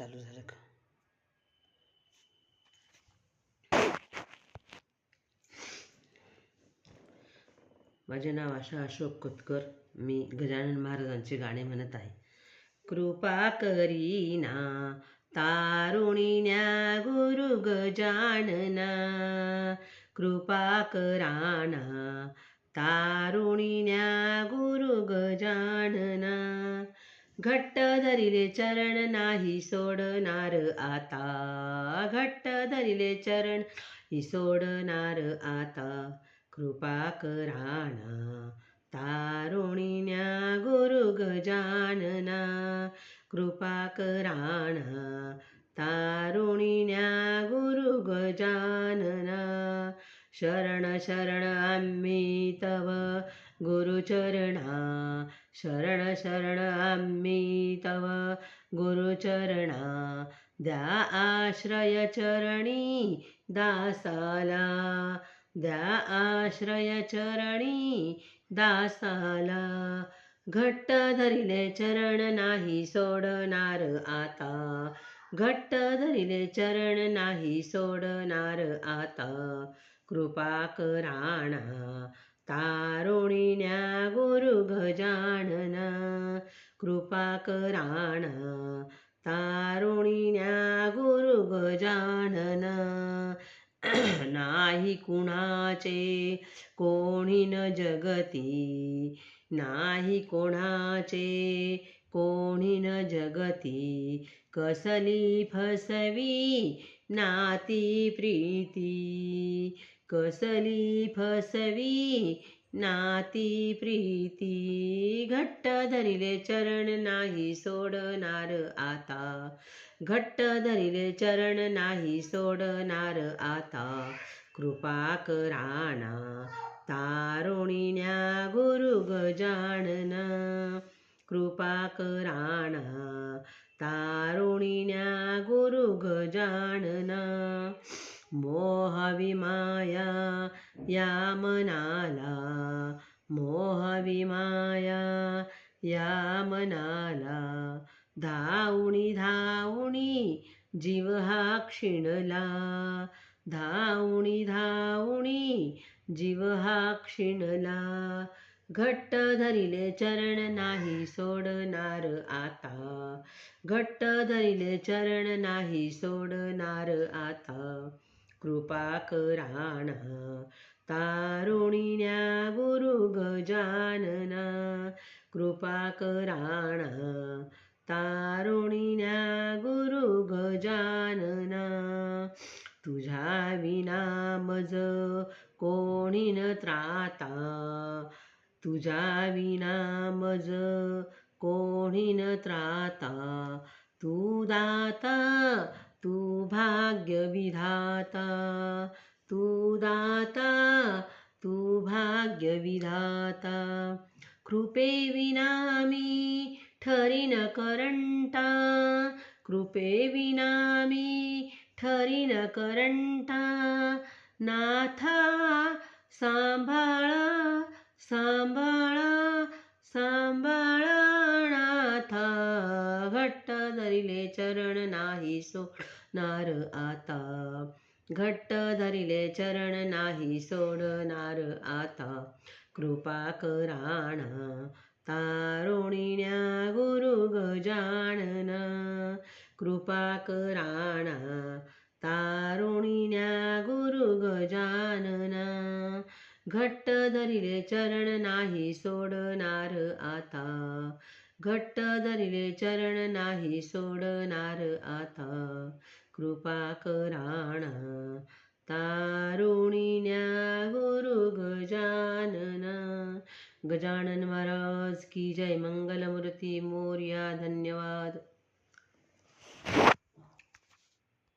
चालू झालं का? माझे नाव आशा अशोक कोतकर. मी गजानन महाराजांचे गाणे म्हणत आहे. कृपा करीना तारुणीन्या गुरु गजानना कृपा कराना तारुणीन्या गुरु गजानना घट्ट धरिले चरण नाही सोडणार आता. घट्ट धरिले चरण ही सोडणार आता. कृपा कराना तारुणिन्या गुरु गजानना. कृपा कराना तारुणिन्या गुरु गजानना. शरण शरण आम्ही तव गुरुचरणा. शरण शरण आम्ही तव गुरुचरणा द्या आश्रय चरणी दासाला. द्या आश्रय चरणी दासाला. घट्ट धरिले चरण नाही सोडणार आता. घट्ट धरिले चरण नाही सोडणार आता. कृपा कराणा तारुणिन्या गुरु गजानना कृपा कराणा तारुणिन्या गुरु गजानना नाही कुणाचे कोणी न जगती नाही कोणाचे कोणी न जगती कसली फसवी नाती प्रीती कसली फसवी? नाती प्रीती घट्ट धरिले चरण नाही सोडणार आता. घट्ट धरिले चरण नाही सोडणार आता. कृपा कराना तारुणिन्या गुरु गजानना. कृपा कराना तारुणिन्या गुरु गजानना. मोहविमाया या मनाला मोहविमाया या मनाला धावणी धावणी जीव हा क्षीणला धावणी धावणी जीव हा क्षीणला. घट्ट धरिले चरण नाही सोडणार आता घट्ट धरिले चरण नाही सोडणार आता. कृपा कराणा तारुणिन्या गुरु गजानना कृपा कराणा तारुणिन्या गुरु गजानना तुझ्या विना मज कोणी न त्राता तुझ्या विना मज कोणी न त्राता तू दाता तू भाग्य विधाता तू दाता तू भाग्य विधाता कृपे विनामी ठरीन करंटा कृपे विनामी ठरीन करंटा। नाथा सांभाळा सांभाळा सांभाळा नाथा घट्ट धरिले चरण नाही सो नार आता. घट्ट धरिले चरण नाही सोडणार आता. कृपा कराणा तारुणिण्या गुरु गजानना. कृपा कराणा तारुणिण्या गुरु गजानना. घट्ट धरिले चरण नाही सोडणार आता. घट्ट धरिले चरण नाही सोडणार आता. कृपा कराणा तारुणीन्या गुरु गजानना गजानन महाराज की जय. मंगलमूर्ती मोर्या धन्यवाद.